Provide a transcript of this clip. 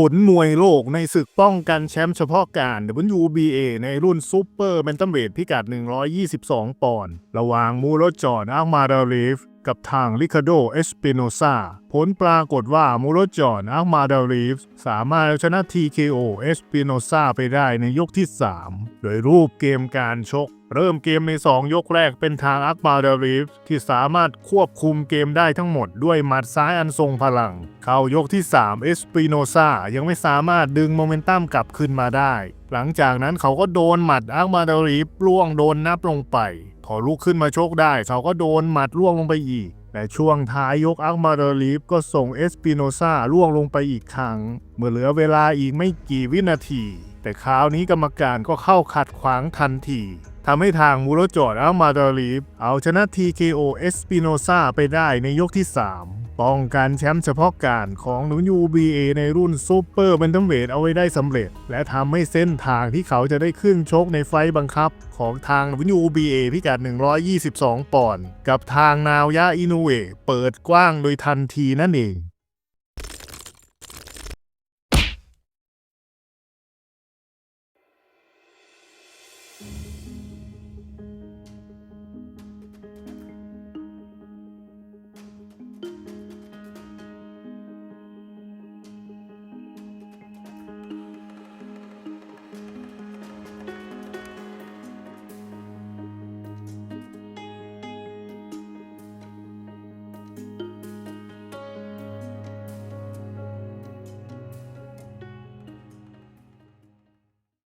ผลมวยโลกในศึกป้องกันแชมป์เฉพาะการ WBA ในรุ่นซูเปอร์แมนตัมเวทพิกัด 122 ปอนด์ ระหว่างมูโรจอนอัลมาดาลีฟ กับทางลิคาโดเอสปิโนซาผลปรากฏว่ามูโรจอนอาร์มาดาลีฟสามารถเอาชนะ TKO เอสปิโนซาไปได้ในยกที่ 3 โดยรูปเกมการชก เริ่มเกมใน 2 ยกแรกเป็นทางอักมาดาลีฟที่สามารถควบคุมเกมได้ทั้งหมดด้วยหมัดซ้ายอันทรงพลัง เข้ายกที่ 3 เอสปิโนซายังไม่สามารถดึงโมเมนตัมกลับคืนมาได้ หลังจากนั้นเขาก็โดนหมัดอักมาดาลีฟล่วงโดนนับลงไป พอลุกขึ้นมาชกได้ เขาก็โดนหมัดล่วงลงไปอีก แต่ช่วงท้ายยกอัคมาดลีฟก็ส่งเอสปิโนซาล่วงลงไปอีกครั้ง เมื่อเหลือเวลาอีกไม่กี่วินาที แต่คราวนี้กรรมการก็เข้าขัดขวางทันทีทำให้ทางมูโรจอดอัลมาดาลีฟเอาชนะ TKO เอสปิโนซาไปได้ในยกที่ 3 ป้องกันแชมป์เฉพาะการของ WBA ในรุ่นซูเปอร์เบนตัมเวทเอาไว้ได้สำเร็จ และทำให้เส้นทางที่เขาจะได้ขึ้นชกในไฟบังคับ ของทาง WBA พิกัด 122 ปอนด์กับทางนาวยาอินุเอเปิดกว้างโดยทันทีนั่นเอง